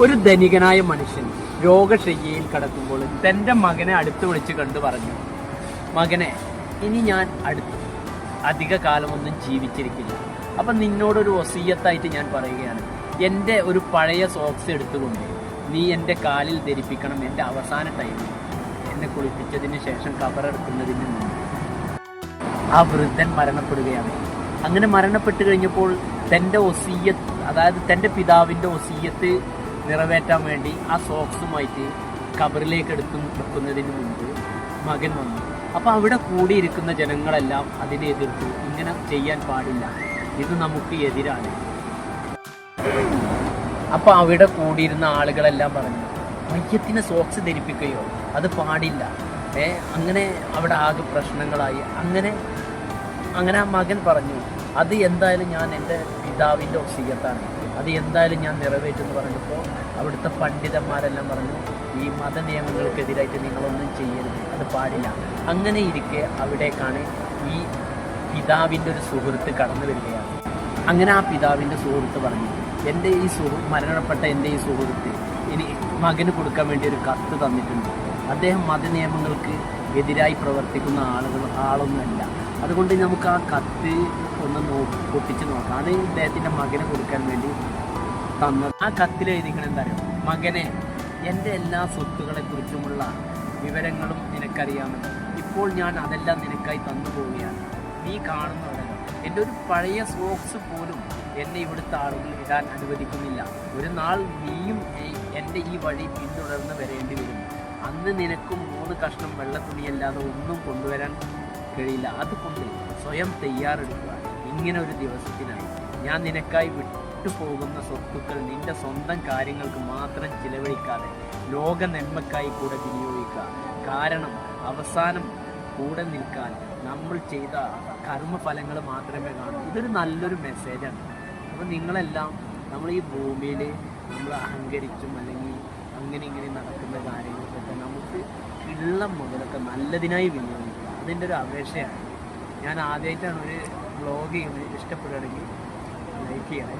ഒരു ധനികനായ മനുഷ്യൻ രോഗശയ്യയിൽ കിടക്കുമ്പോൾ തന്റെ മകനെ അടുത്ത് വിളിച്ച് കണ്ടു പറഞ്ഞു മകനെ ഇനി ഞാൻ അടുത്ത് അധിക കാലമൊന്നും ജീവിച്ചിരിക്കില്ല. അപ്പം നിന്നോടൊരു വസീയത്തായിട്ട് ഞാൻ പറയുകയാണ്. എന്റെ ഒരു പഴയ സോക്സ് എടുത്തുകൊണ്ട് നീ എന്റെ കാലിൽ ധരിപ്പിക്കണം എന്റെ അവസാന ടൈമിൽ എന്നെ കുളിപ്പിച്ചതിന് ശേഷം കബറെടുക്കുന്നതിന് മുമ്പ്. ആ വൃദ്ധൻ മരണപ്പെടുകയാണ്. അങ്ങനെ മരണപ്പെട്ട് കഴിഞ്ഞപ്പോൾ തന്റെ ഒസീയത്ത് അതായത് തന്റെ പിതാവിന്റെ ഒസീയത്ത് നിറവേറ്റാൻ വേണ്ടി ആ സോക്സുമായിട്ട് കബറിലേക്ക് എടുത്തു വെക്കുന്നതിന് മുമ്പ് മകൻ വന്നു. അപ്പോൾ അവിടെ കൂടിയിരിക്കുന്ന ജനങ്ങളെല്ലാം അതിനെ എതിർത്തു. ഇങ്ങനെ ചെയ്യാൻ പാടില്ല. ഇത് നമുക്ക് എതിരാണ്. അപ്പോൾ അവിടെ കൂടിയിരുന്ന ആളുകളെല്ലാം പറഞ്ഞു മയ്യത്തിനെ സോക്സ് ധരിപ്പിക്കുകയോ? അത് പാടില്ല. ഏ അങ്ങനെ അവിടെ ആകെ പ്രശ്നങ്ങളായി. അങ്ങനെ അങ്ങനെ ആ മകൻ പറഞ്ഞു അത് എന്തായാലും ഞാൻ എന്റെ പിതാവിന്റെ ഒസീയത്താണ്. അത് എന്തായാലും ഞാൻ നിറവേറ്റെന്ന് പറഞ്ഞപ്പോൾ അവിടുത്തെ പണ്ഡിതന്മാരെല്ലാം പറഞ്ഞു ഈ മത നിയമങ്ങൾക്കെതിരായിട്ട് നിങ്ങളൊന്നും ചെയ്യരുത് അത് പാടില്ല. അങ്ങനെ ഇരിക്കെ അവിടേക്കാണ് ഈ പിതാവിന്റെ ഒരു സുഹൃത്ത് കടന്നു വരികയാണ്. അങ്ങനെ ആ പിതാവിന്റെ സുഹൃത്ത് പറഞ്ഞു എന്റെ ഈ സുഹൃ മരണപ്പെട്ട എന്റെ ഈ സുഹൃത്ത് ഇനി മകന് കൊടുക്കാൻ വേണ്ടി ഒരു കത്ത് തന്നിട്ടുണ്ട്. അദ്ദേഹം മത നിയമങ്ങൾക്ക് എതിരായി പ്രവർത്തിക്കുന്ന ആളുകൾ ആളൊന്നുമല്ല. അതുകൊണ്ട് നമുക്ക് ആ കത്ത് ഒന്ന് നോക്കി പൊട്ടിച്ച് നോക്കാം. അത് ഇദ്ദേഹത്തിന്റെ മകനെ കൊടുക്കാൻ വേണ്ടി തന്ന ആ കത്തിൽ എഴുതിക്കണം എന്താ അറിയോ? മകനെ എന്റെ എല്ലാ സ്വത്തുക്കളെ കുറിച്ചുമുള്ള വിവരങ്ങളും നിനക്കറിയാമെന്ന് ഇപ്പോൾ ഞാൻ അതെല്ലാം നിനക്കായി തന്നു പോവുകയാണ്. നീ കാണുന്നവരെ എന്റെ ഒരു പഴയ സോക്സ് പോലും എന്നെ ഇവിടുത്തെ ആളുകൾ ഇടാൻ അനുവദിക്കുന്നില്ല. ഒരു നാൾ നീയും എന്റെ ഈ വഴി പിന്തുടർന്ന് വരേണ്ടി വരും. അന്ന് നിനക്കും മൂന്ന് കഷ്ണം വെള്ളത്തുണിയല്ലാതെ ഒന്നും കൊണ്ടുവരാൻ കഴിയില്ല. അതുകൊണ്ട് സ്വയം തയ്യാറെടുക്കുക. ഇങ്ങനെ ഒരു ദിവസത്തിനായി ഞാൻ നിനക്കായി വിട്ടുപോകുന്ന സ്വത്തുക്കൾ നിന്റെ സ്വന്തം കാര്യങ്ങൾക്ക് മാത്രം ചിലവഴിക്കാതെ ലോക നന്മക്കായി കൂടെ വിനിയോഗിക്കുക. കാരണം അവസാനം കൂടെ നിൽക്കാൻ നമ്മൾ ചെയ്ത കർമ്മഫലങ്ങൾ മാത്രമേ കാണൂ. ഇതൊരു നല്ലൊരു മെസ്സേജാണ് അപ്പോൾ നിങ്ങളെല്ലാം നമ്മൾ ഈ ഭൂമിയിൽ നമ്മൾ അഹങ്കരിച്ചും അല്ലെങ്കിൽ അങ്ങനെ ഇങ്ങനെ നടക്കുന്ന കാര്യങ്ങൾക്കൊക്കെ നമുക്ക് ഉള്ള മുതലൊക്കെ നല്ലതിനായി വിനിയോഗിക്കുക അതിന്റെ ഒരു അപേക്ഷയാണ്. ഞാൻ ആദ്യമായിട്ടാണ് ഒരു ബ്ലോഗ് ചെയ്യുന്നത്. ഇഷ്ടപ്പെടുകയാണെങ്കിൽ ലൈക്ക് ചെയ്യണേ.